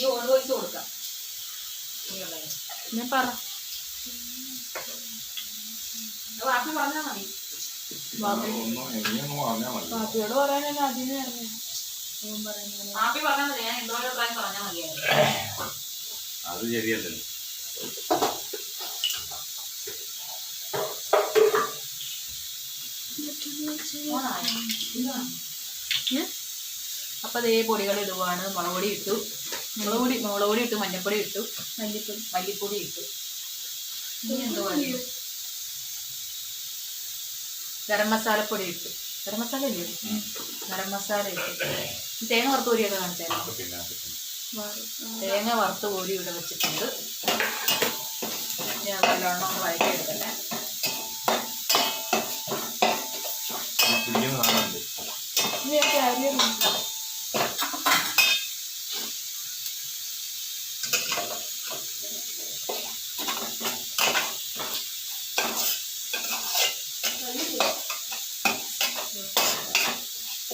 നീ വോയിസ് കൊടുക്കാം. നീ ഞാൻ പറ. വാപ്പി പറഞ്ഞാൽ മതി. പറയാനല്ല അതിന് വാപ്പി പറഞ്ഞാൽ മതി. ഞാൻ എന്തോ ഒരു പ്രായം പറഞ്ഞാൽ മതിയായിരുന്നു. അത് ശരിയല്ലല്ലോ. അപ്പൊ അതേ പൊടികൾ ഇടുവാണ്. മുളക് പൊടി ഇട്ടു. മുളക് പൊടി മുളക് പൊടി ഇട്ടു മഞ്ഞപ്പൊടി ഇട്ടു. മല്ലിപ്പൊടി. മല്ലിപ്പൊടി ഇട്ടു. ഇനി എന്തോ മതി ഗരം മസാലപ്പൊടി ഇട്ടു. ഗരം മസാല ഇല്ലേ? ഗരം മസാല ഇട്ടു. തേങ്ങ വറുത്ത് കോരിയൊക്കെ കാണിച്ചായിരുന്നു? തേങ്ങ വറുത്ത് കോരി ഇവിടെ വെച്ചിട്ടുണ്ട്. ഞാൻ നല്ലോണം ഒന്ന് പിടിക്കുന്ന സാധനമുണ്ട്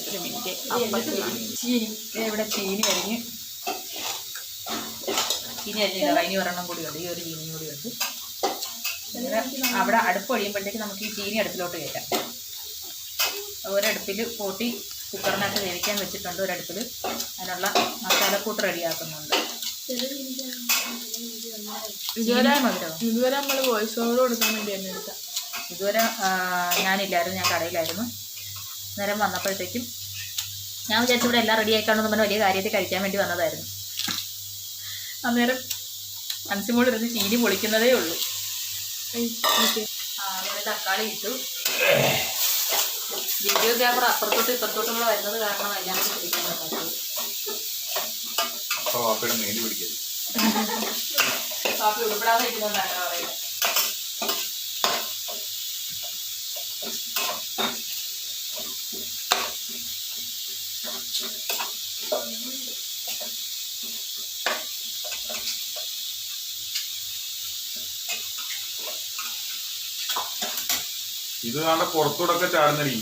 ഒരു മിനിറ്റ്. അപ്പം ചീനി ഇവിടെ ചീനി അരിഞ്ഞ് ചീനി അരിഞ്ഞില്ല ഇനി ഒരെണ്ണം കൂടി ഉണ്ട്. ഈ ഒരു ചീനിയും കൂടി ഉണ്ട്. അവിടെ അടുപ്പ് ഒഴിയുമ്പോഴത്തേക്ക് നമുക്ക് ഈ ചീനി അടുപ്പിലോട്ട് കയറ്റാം. ഒരടുപ്പിൽ കൂട്ടി കുക്കറിനകത്ത് വേവിക്കാൻ വെച്ചിട്ടുണ്ട്. ഒരടുപ്പിൽ അതിനുള്ള മസാലക്കൂട്ട് റെഡിയാക്കുന്നുണ്ട്. ഇതുവരെ ഇതുവരെ നമ്മൾ വോയിസ് ഓവർ കൊടുക്കാൻ വേണ്ടി തന്നെ എടുത്ത ഇതുവരെ ഞാനില്ലായിരുന്നു. ഞാൻ കടയിലായിരുന്നു. നേരം വന്നപ്പോഴത്തേക്കും ഞാൻ വിചാരിച്ചു ഇവിടെ എല്ലാം റെഡി ആയിക്കാണെന്ന് പറഞ്ഞ വലിയ കാര്യത്തിൽ കഴിക്കാൻ വേണ്ടി വന്നതായിരുന്നു. അന്നേരം മനസ്സിമോട് ഇരുന്ന് ചീനി പൊളിക്കുന്നതേ ഉള്ളൂ. അങ്ങനെ തക്കാളി ഇട്ടു. വീഡിയോ ക്യാമറ അപ്പുറത്തോട്ട് ഇപ്പുറത്തോട്ടും കൂടെ വരുന്നത് കാരണം എല്ലാം പിടിക്കാൻ കാപ്പി ഉൾപ്പെടാതെ ഇരിക്കുന്നുണ്ടാണ് പറയുന്നത് ഇത് കാണാൻ പുറത്തൂടെ ഒക്കെ ചാടുന്നടി.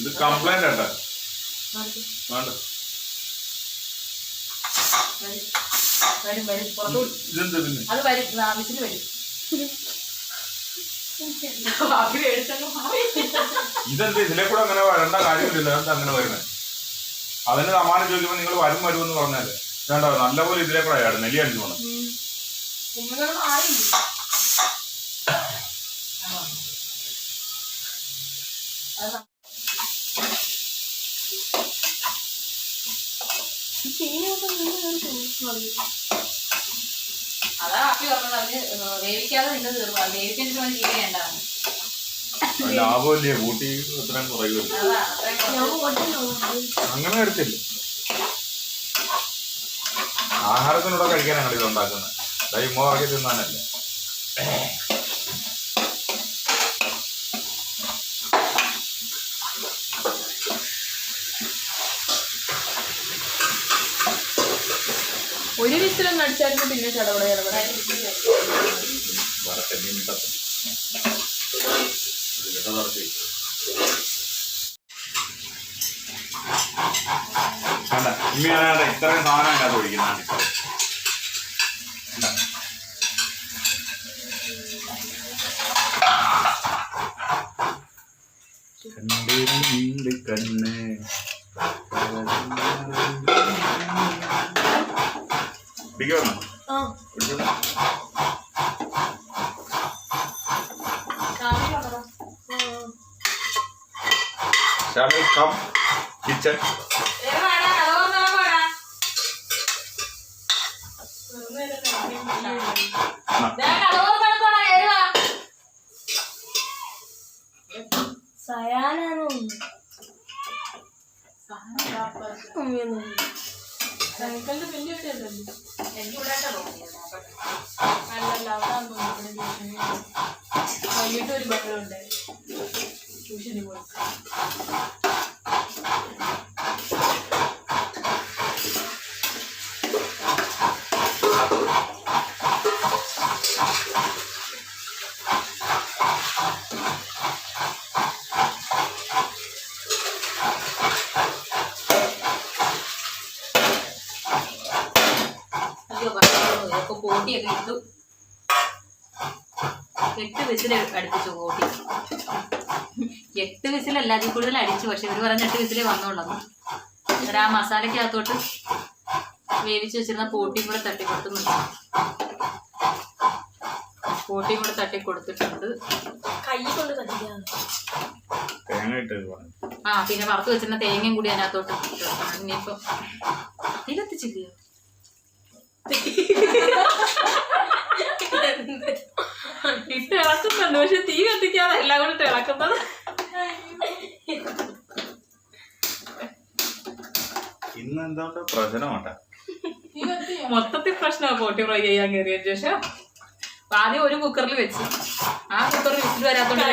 ഇത് കംപ്ലൈന്റ് ആട്ടാ. വേണ്ട. ഇതെന്ത് പിന്നെ അത് വരും. ആവശ്യത്തിന് വരും. ഇതെന്ത് ഇതിലെ കൂടെ അങ്ങനെ വരേണ്ട കാര്യമില്ല എന്താ അങ്ങനെ വരണേ? അതിന് സമാനം ചോദിക്കുമ്പോൾ നിങ്ങൾ വരും വരും എന്ന് പറഞ്ഞാൽ വേണ്ട നല്ലപോലെ ഇതിലെ കൂടെ ആയാലും നെല്ലി അടിച്ചു പോകണം അതാ പറഞ്ഞത്. അവർ വേവിക്കാതെ നിന്ന് തീർന്നു. വേണ്ടാന്ന്. ലാഭമില്ലേ? കൂട്ടി കുറയുമല്ലോ അത്രയും കുറച്ച്. അങ്ങനെ വരത്തില്ല. ആഹാരത്തിനൂടെ കഴിക്കാനാണ് ഇത് ഉണ്ടാക്കുന്നത്. ദൈവമോ ഇറക്കി തിന്നാനല്ലേ ഒരു വിസിലൊന്നും അടിച്ചായിരുന്നു പിന്നെ ചടപട ഇത്രയും സാധനം അതിനകത്ത് ഒഴിക്കുന്നുണ്ട് ഇപ്പൊ കണ്ടിരുന്നുണ്ട് കണ്ണ്. പിടിക്കുവാണോ? ആ. അതിൽ കൂടുതൽ അടിച്ചു. പക്ഷെ ഇവർ പറഞ്ഞ എട്ട് വിസിലേ വന്നോളൂ. എന്നിട്ട് ആ മസാലക്കകത്തോട്ട് വേവിച്ച് വെച്ചിരുന്ന പോട്ടിയും കൂടെ തട്ടി കൊടുത്തുന്നുണ്ട് പോട്ടിയും കൂടെ തട്ടി കൊടുത്തിട്ടുണ്ട്. കൈ കൊണ്ട് ആ പിന്നെ വറുത്ത് വെച്ചിരുന്ന തേങ്ങയും കൂടി അതിനകത്തോട്ട് ഇനിയിപ്പോ കത്തിച്ചില്ലയോ? ഇട്ട് ഇളക്കുന്നുണ്ട്. പക്ഷെ തീ കത്തിക്കാതെ എല്ലാം കൂടി ഇട്ട് ഇളക്കുന്നത്. ഇന്ന് എന്താണ്ട് പ്രശ്നമാട്ടാ മൊത്തത്തിൽ പ്രശ്നമാണ് പോട്ടി ഫ്രൈ ചെയ്യാൻ കയറിയ ശേഷം. ആദ്യം ഒരു കുക്കറിൽ വെച്ച്. ആ കുക്കറിൽ വിസിൽ വരാത്തോണ്ട്.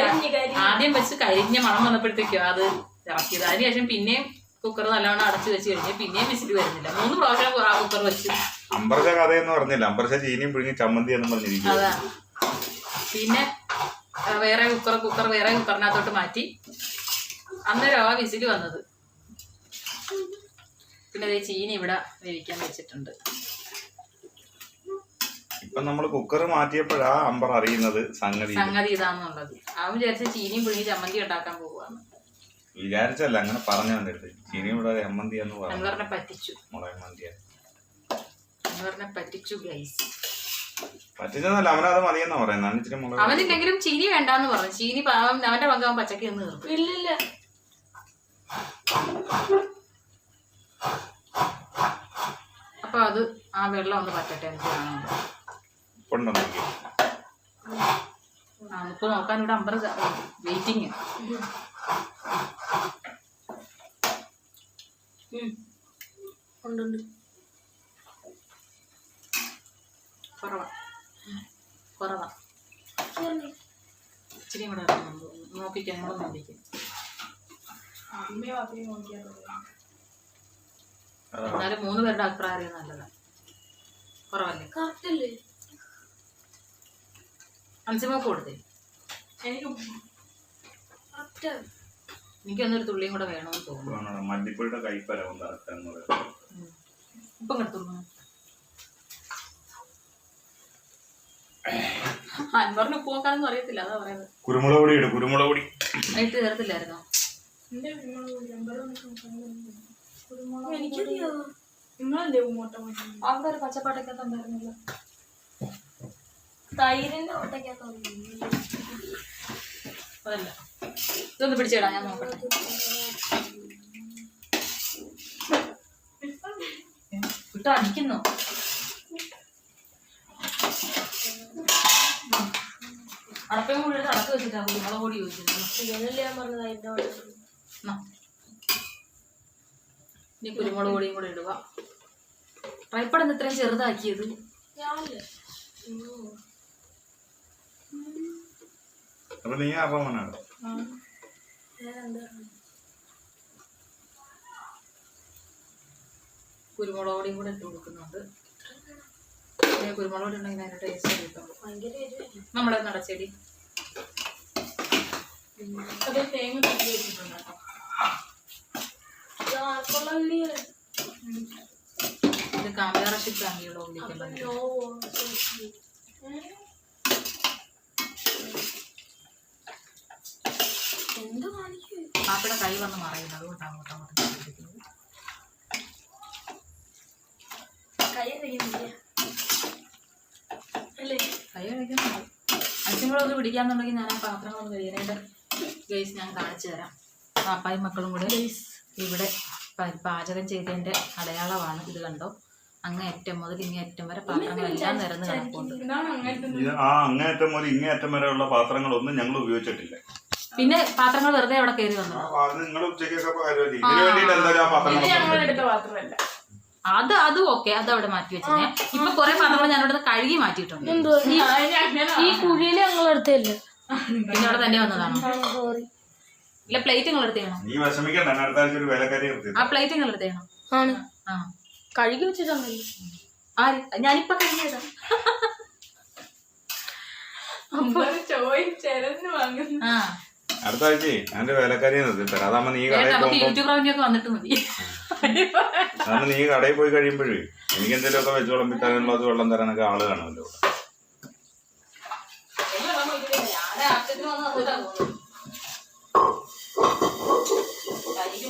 ആദ്യം വെച്ച് കരിഞ്ഞ മണം വന്നപ്പോഴത്തേക്കും അത് ഇറക്കിയത്. അതിനുശേഷം പിന്നെയും കുക്കർ നല്ലവണ്ണം അടച്ചു വെച്ച് കഴിഞ്ഞ് പിന്നെയും വിസിൽ വരുന്നില്ല. മൂന്ന് പ്രാവശ്യം ആ കുക്കർ വെച്ചു. അമ്പർശ കഥയെന്ന് പറഞ്ഞില്ല അമ്പർശ ചീനിയും പിഴുങ്ങി ചമ്മന്തി എന്ന് പറഞ്ഞിരിക്കും അതാ. പിന്നെ ആ, വേറെ കുക്കർ കുക്കർ വേറെ കുക്കറിനകത്തോട്ട് മാറ്റി. അന്നേരം ആ വിസിൽ വന്നത്. പിന്നെ അതേ ചീനി ഇവിടെ വേവിക്കാൻ വെച്ചിട്ടുണ്ട്. ഇപ്പൊ നമ്മൾ കുക്കർ മാറ്റിയപ്പോഴാ അമ്പർ അറിയുന്നത് സംഗതി സംഗതി ഇതാന്നുള്ളത്. അവൻ വിചാരിച്ച ചീനിയും പുഴുങ്ങി ചമ്മന്തി ഉണ്ടാക്കാൻ പോവുകയാണ്. വിചാരിച്ചല്ല അങ്ങനെ പറഞ്ഞു അടുത്ത് ചീനി ഇവിടെ ചമ്മന്തി എന്ന് പറഞ്ഞു പറ്റിച്ചു. മുളക് മന്തിയാ. അൻവറിനെ പറ്റിച്ചു ഗൈസ് പറ്റിച്ചെന്നല്ല അവനത് മതിയെന്നാ പറയുന്നത്. അവനില്ലെങ്കിലും ചീനി വേണ്ടാന്ന് പറഞ്ഞു. ചീനി അവന്റെ പങ്ക് അവൻ പച്ചക്ക് നിന്ന് തീർത്തു ഇല്ലില്ല അപ്പൊ അത് ആ വെള്ളം ഒന്ന് പറ്റട്ടെ എനിക്ക് ആ ഇപ്പൊ നോക്കാൻ ഇവിടെ അമ്പത് വെയിറ്റിങ് ഉണ്ടുണ്ട് കുറവാ. കുറവാ. ഇച്ചിരി കൂടെ നോക്കിക്കാൻ നമ്മൾ നോക്കിക്കും എന്നാലും മൂന്ന് പേരുടെ അഭിപ്രായം അറിയാൻ നല്ലതാ. കുറവല്ലേ? കറക്റ്റ് അല്ലേ അഞ്ചുമോക്ക് കൊടുത്തേ. എനിക്ക് കറക്റ്റ് എനിക്കൊന്നൊരു തുള്ളിയും കൂടെ വേണമെന്ന് തോന്നുന്നു. മല്ലിപ്പൊടിയുടെ കൈപ്പരവും കറക്റ്റ് എന്ന് പറയുന്നത്. ഇപ്പം കിടത്തുന്നു അൻവറിന് ഉപ്പ് നോക്കാനൊന്നും അറിയത്തില്ല അതാ പറയുന്നത്. കുരുമുളക് പൊടി ഇടും കുരുമുളക് പൊടി. ഇട്ട് ചേർത്തില്ലായിരുന്നോ എനിക്കറിയാവോ നിങ്ങളല്ലേ മോട്ട അവിടെ ഒരു പച്ചപ്പാട്ടൊക്കെ ഉണ്ടായിരുന്നല്ലോ തൈരിന്റെ ഓട്ടയ്ക്കകത്ത് അതല്ല. ഇതൊന്ന് പിടിച്ചിടാ ഞാൻ നോക്കട്ടെ. ഇട്ട് അടിക്കുന്നു. അടപ്പയും കൂടി അടപ്പ് വെച്ചിട്ടാ കുരുമുളക് പൊടി ഞാൻ പറഞ്ഞത് അതിന്റെ. ഇനി കുരുമുളക് പൊടിയും കൂടെ ഇടുക. ട്രൈപ്പടന്ന് ഇത്രയും ചെറുതാക്കിയത്. ഞാനല്ലേ അപ്പൊ നീ എന്താ കുരുമുളക് പൊടിയും കൂടെ ഇട്ട് കൊടുക്കുന്നുണ്ട്. കുരുമുളക് പൊടി ഉണ്ടെങ്കിൽ അതിന്റെ ടേസ്റ്റ് കിട്ടും. നമ്മളെ നടച്ചെടി തേങ്ങ വെച്ചിട്ടുണ്ട് കേട്ടോ ഇത് ഫാമിലിയുടെ നോ എന്ത് കാണിക്കും? പാപ്പയുടെ കൈ വന്ന് മറയുന്നത് അതുകൊണ്ടാണ് അങ്ങോട്ട് അങ്ങോട്ട്. കൈ കഴിക്കുന്നുണ്ട്. അച്ഛങ്ങളൊന്ന് പിടിക്കാന്നുണ്ടെങ്കിൽ ഞാൻ ആ പാത്രങ്ങളൊന്ന് കഴിയാനായിട്ട് ഗൈസ് ഞാൻ കാണിച്ചു തരാം. പാപ്പായും മക്കളും കൂടെ. ഇവിടെ പാചകം ചെയ്തതിന്റെ അടയാളമാണ് ഇത് കണ്ടോ? അങ്ങേറ്റം മുതൽ ഇങ്ങേറ്റം വരെ പാത്രങ്ങളെല്ലാം നിരന്ന് കിടപ്പുണ്ട്. ആ അങ്ങേയറ്റം മുതൽ ഇങ്ങേയറ്റം വരെയുള്ള പാത്രങ്ങളൊന്നും ഞങ്ങൾ ഉപയോഗിച്ചിട്ടില്ല. പിന്നെ പാത്രങ്ങൾ വെറുതെ അവിടെ കയറി വന്നു? അത് അത് അതും ഓക്കെ അത് അവിടെ മാറ്റി വെച്ചേ ഇപ്പൊ കൊറേ പാത്രങ്ങൾ ഞാൻ അവിടെ കഴുകി മാറ്റിയിട്ടുണ്ട്. ഈ കുഴിയിൽ ഞങ്ങൾ എടുത്തില്ല? പിന്നെ അവിടെ തന്നെ വന്നതാണോ? സോറി ഇല്ല പ്ലേറ്റ് കളർ ചെയ്യണം. നീ വിഷമിക്കണ്ട ഞാൻ അടുത്ത ആഴ്ച ഒരു വിലക്കാരി നിർത്തി ആ പ്ലേറ്റ് കളർ ചെയ്യണം. ആണ്. ആ. കഴുകി വെച്ചിട്ടുണ്ടല്ലോ ആര്? ഞാനിപ്പൊ കഴിഞ്ഞതാ ചോദിച്ചെരന്ന് വാങ്ങുന്നു. അടുത്ത ആഴ്ച എന്റെ വിലക്കാരിയെ അതാകുമ്പോ നീ ചേട്ടാ കടയിൽ നമുക്ക് പോകുമ്പോ യൂട്യൂബ് റവന്യൂ ഒക്കെ വന്നിട്ട് മതി. കാരണം നീ കടയിൽ പോയി കഴിയുമ്പോഴേ എനിക്ക് എന്തെങ്കിലുമൊക്കെ വെച്ച് വിളമ്പി തരാനുള്ളത് വെള്ളം തരാനൊക്കെ ആൾ കാണുമല്ലോ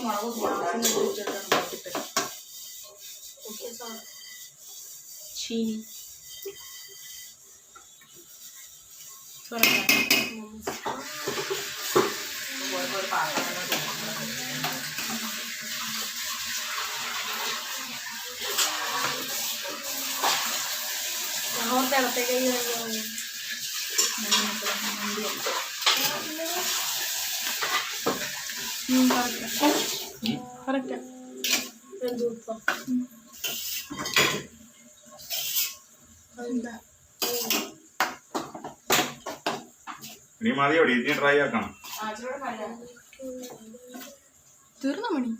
ഞാൻ ആവശ്യത്തിന് വന്ന് തന്നിട്ടാ തോന്നുന്നു കരിക്ക് മുളക് കൂടാൻ ചീനി ഒരു പാത്രം തന്നെ തോന്നുന്നു അങ്ങോട്ട് ഇടത്തേക്ക് കറക്റ്റാ. ഇനി മതിയോടി ഇനി ട്രൈ ആക്കണം. തീർന്ന മണി?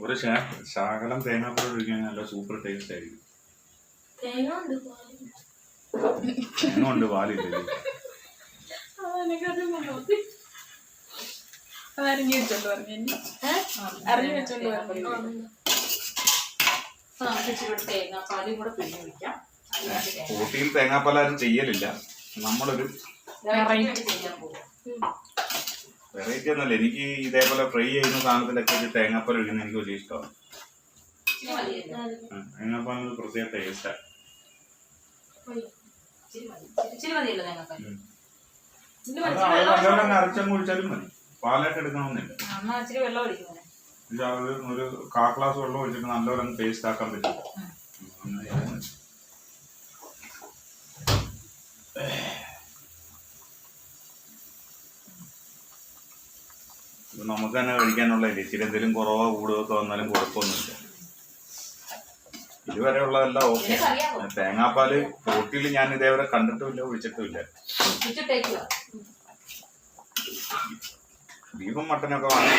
ഒരു ശാ- ശകലം തേങ്ങാപ്പൊടി ഒഴിക്കാൻ നല്ല സൂപ്പർ ടേസ്റ്റ് ആയിരിക്കും. തേങ്ങ ഉണ്ട് തേങ്ങ കൊണ്ട് പാലില്ലേ വെച്ചോണ്ട് പറഞ്ഞു അറിഞ്ഞു വെച്ചോണ്ട് പറഞ്ഞു തേങ്ങാപ്പാലും ഊട്ടിയിൽ തേങ്ങാപ്പാലാരും ചെയ്യലില്ല. നമ്മളൊരു വെറൈറ്റി ഒന്നല്ല എനിക്ക് ഇതേപോലെ ഫ്രൈ ചെയ്യുന്ന സാധനത്തിലൊക്കെ ഒരു തേങ്ങാപ്പാൽ ഒഴിക്കുന്ന എനിക്ക് വലിയ ഇഷ്ടമാണ്. തേങ്ങാപ്പാൽ പ്രത്യേക ടേസ്റ്റാണ് മതി. പാലായിട്ട് എടുക്കണമെന്നില്ല. ഒരു കാ ഗ്ലാസ് വെള്ളം ഒഴിച്ചിട്ട് നല്ലപോലെ പേസ്റ്റ് ആക്കാൻ പറ്റും. നമുക്ക് തന്നെ കഴിക്കാനുള്ള ഇച്ചിരി എന്തെങ്കിലും കുറവോ കൂടുതലോ ഒക്കെ വന്നാലും കുഴപ്പമൊന്നുമില്ല. ഇതുവരെയുള്ളതെല്ലാം ഓക്കെ തേങ്ങാപ്പാൽ കൂട്ടിയിൽ ഞാൻ ഇതേവരെ കണ്ടിട്ടുമില്ല ഒഴിച്ചിട്ടുമില്ല. ബീഫും മട്ടനൊക്കെ വാങ്ങി.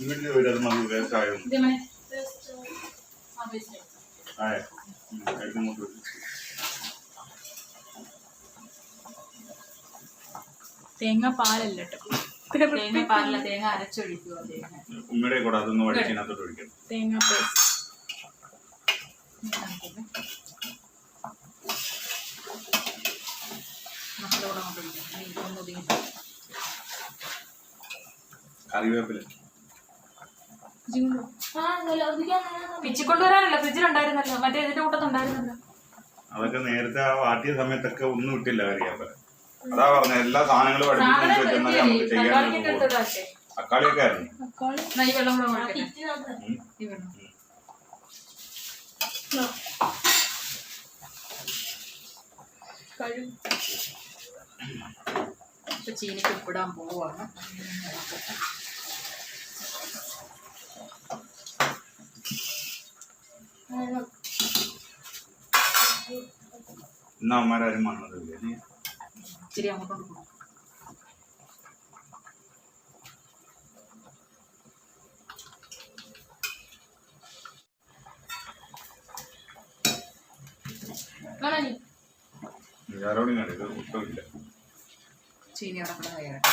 വീട്ടിൽ ആയ. ഇങ്ങോട്ട് വരും തേങ്ങ പാലല്ല തേങ്ങ പാലില്ല തേങ്ങ അരച്ചൊഴിക്കുക തേങ്ങ. ഉമ്മയുടെ കൂടെ അതൊന്നും വഴിക്കകത്തോട്ട് ഒഴിക്കണം. തേങ്ങ പേസ്റ്റ് മക്കളോട് അങ്ങോട്ട് ഒഴിക്കാം നീ ഒന്ന് ഒതുങ്ങി കറിവേപ്പില. പിച്ചിക്കൊണ്ടുവരാനല്ല ഫ്രിഡ്ജിലുണ്ടായിരുന്നല്ലോ. മറ്റേ ഇതിന്റെ കൂട്ടത്തുണ്ടായിരുന്നല്ലോ. അതൊക്കെ നേരത്തെ ആ വാട്ടിയ സമയത്തൊക്കെ ഒന്നും ഇട്ടില്ല കറിവേപ്പില അതാ പറഞ്ഞ എല്ലാ സാധനങ്ങളും അടുപ്പിച്ച് നമുക്ക് തക്കാളിയൊക്കെ ആയിരുന്നു. ചീനിക്ക് ഉപ്പിടാൻ പോവാണ്. ഇന്ന് അമ്മമാരും വന്നതില്ല? ഇച്ചിരി അങ്ങോട്ട് കൊടുക്കും ആരോടും ഇത് ഒട്ടുമില്ല. ചീനി അവിടെ കൂടെ കയറട്ടെ.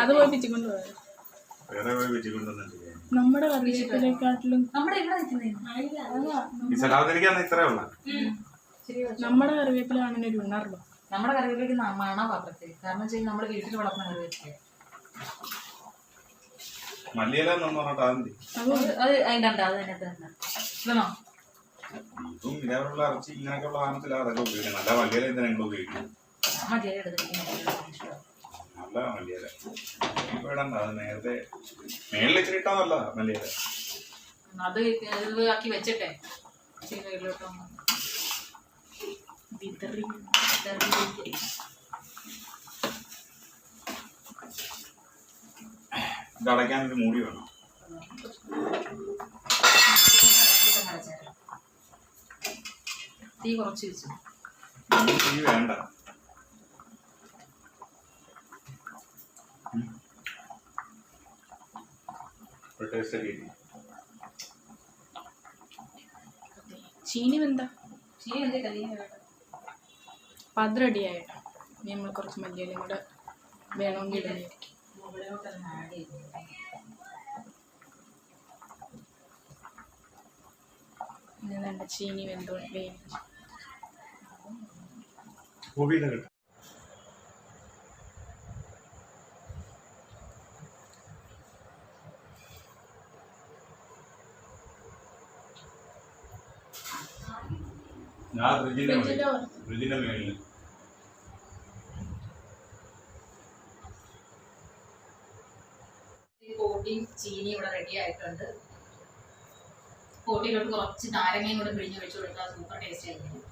അത് പോയി പിച്ചിക്കൊണ്ട് പോയത് വേറെ പോയി വെച്ചിക്കൊണ്ടൊന്നും നമ്മുടെ കറിവേപ്പിലേക്കാട്ടിലും നമ്മുടെ ഇവിടെ നിൽക്കുന്നേ. ഈ സലാദിരിക്കാൻ ഇത്രേ ഉള്ള. നമ്മുടെ കറിവേപ്പില അങ്ങനെ ഒരു ഉണർവ്. നമ്മുടെ കറിവേപ്പിലേക്ക് മണ പാത്രത്തിൽ. കാരണം വെച്ചാൽ നമ്മുടെ വീട്ടിൽ വളർത്തുന്ന കറിവേപ്പില. മല്ലിയില എന്ന് പറഞ്ഞിട്ട് അതെന്തി അത് അതിന്റെ അതിന്റെ ഉണ്ട് അത് തന്നെ തന്നെ. വേണോ ഇതും ഇതേപോലുള്ള ഇറച്ചി ഇങ്ങനെയൊക്കെയുള്ള സാധനത്തിലാണ് അതൊക്കെ ഉപയോഗിക്കുന്നത്. നല്ല മല്ലിയില എന്തിനാ നിങ്ങൾ ഉപയോഗിക്കുന്നത് മതിയായി നല്ല മല്ലിയില. അത് നേരത്തെ മേളിൽ ഇച്ചിരി ഇട്ടാ നല്ലതാ മല്ലിയില. അത് ഇത് ആക്കി വെച്ചിട്ടെ. വിതറി അടയ്ക്കാൻ ഒരു മൂടി വേണം. തീ കുറച്ച് വെച്ചു. തീ വേണ്ട. ടേസ്റ്റ് ചീനി എന്തേ അത് റെഡി ആയിട്ടോ ഇനി നമ്മൾ കുറച്ച് മല്ലിയിലും കൂടെ വേണമെങ്കിൽ ഇടുന്നതായിരിക്കും ഇനി വേണ്ട ചീനി വെന്തോ വേവിച്ചു. ഞാൻ ഫ്രിഡ്ജിന്റെ മുകളിൽ ഫ്രിഡ്ജിന്റെ മേളിൽ. ചീനി ഇവിടെ റെഡി ആയിട്ടുണ്ട്. കോട്ടിയിലോട്ട് കുറച്ച് നാരങ്ങയും കൂടെ പിഴിഞ്ഞ് വെച്ച് കൊടുത്താൽ സൂപ്പർ ടേസ്റ്റ് ആയിരിക്കും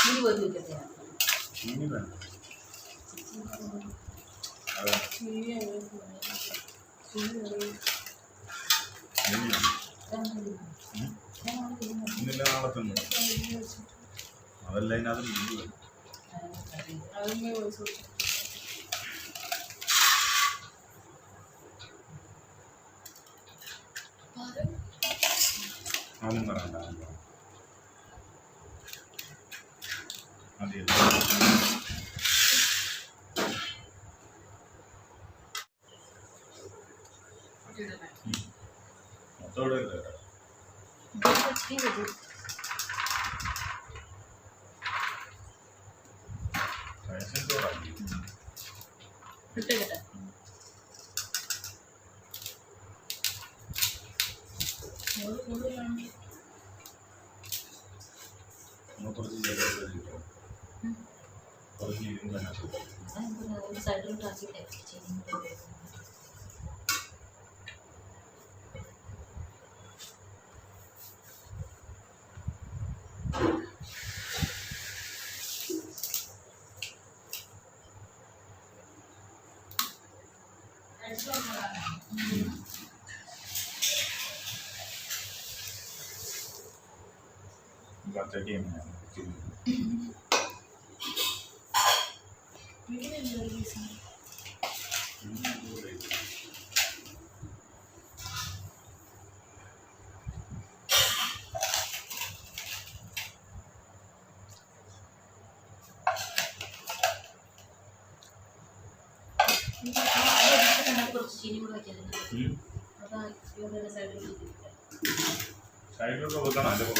ഇനി പോയി വെക്കട്ടെ ഇനി വേണ്ട അതെ ചീനി ചീനി ഇനി ഇന്നില്ല നാളെ തിന്നു അതല്ല അതിനകത്ത് മീൻ വരും. അതൊന്നും വോയിസ് കൊടുത്തു അതൊന്നും പറയണ്ട മതിയല്ലോ മൊത്തോടെ ഇല്ല ഒന്ന് കുറച്ച് ചെറുതായിട്ട് കിട്ടും. കുറച്ച് ഇരുന്ന് തന്നെ കിട്ടും. ഒരു സൈഡിലോട്ട് ആക്കിയിട്ട് ചീനി